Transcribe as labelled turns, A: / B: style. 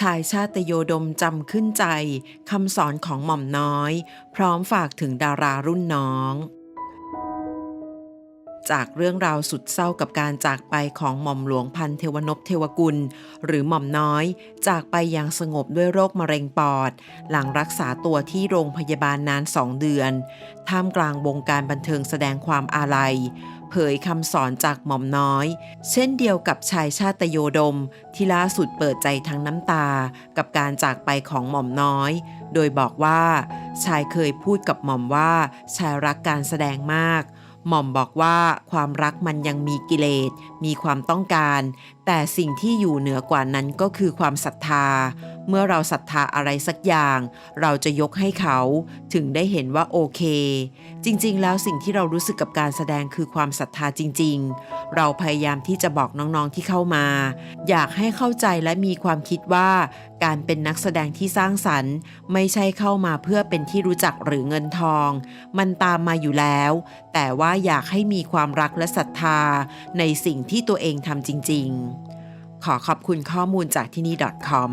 A: ชายชาติโยดมจำขึ้นใจคำสอนของหม่อมน้อย พร้อมฝากถึงดารารุ่นน้อง จากเรื่องราวสุดเศร้ากับการจากไปของหม่อมหลวงพันเทวนพเทวกุล หรือหม่อมน้อย จากไปอย่างสงบด้วยโรคมะเร็งปอด หลังรักษาตัวที่โรงพยาบาลนานสองเดือน ท่ามกลางวงการบันเทิงแสดงความอาลัย เผยคำสอนจากหม่อมน้อย เช่นเดียวกับชายชาตโยดม ที่ล่าสุดเปิดใจทั้งน้ำตา กับการจากไปของหม่อมน้อย โดยบอกว่า ชายเคยพูดกับหม่อมว่า ชายรักการแสดงมาก หม่อมบอกว่าความรักมันยังมีกิเลสมีความต้องการ แต่สิ่งที่อยู่เหนือกว่านั้นก็คือความศรัทธา เมื่อเราศรัทธาอะไรสักอย่าง เราจะยกให้เขาถึงได้เห็นว่าโอเค จริงๆ แล้วสิ่งที่เรารู้สึกกับการแสดงคือความศรัทธาจริง ๆ เราพยายามที่จะบอกน้องๆที่เข้ามา อยากให้เข้าใจและมีความคิดว่า การเป็นนักแสดงที่สร้างสรรค์ ไม่ใช่เข้ามาเพื่อเป็นที่รู้จักหรือเงินทอง มันตามมาอยู่แล้ว แต่ว่าอยากให้มีความรักและศรัทธา ในสิ่งที่ตัวเองทำจริง ๆ ขอขอบคุณข้อมูลจากที่นี่ .com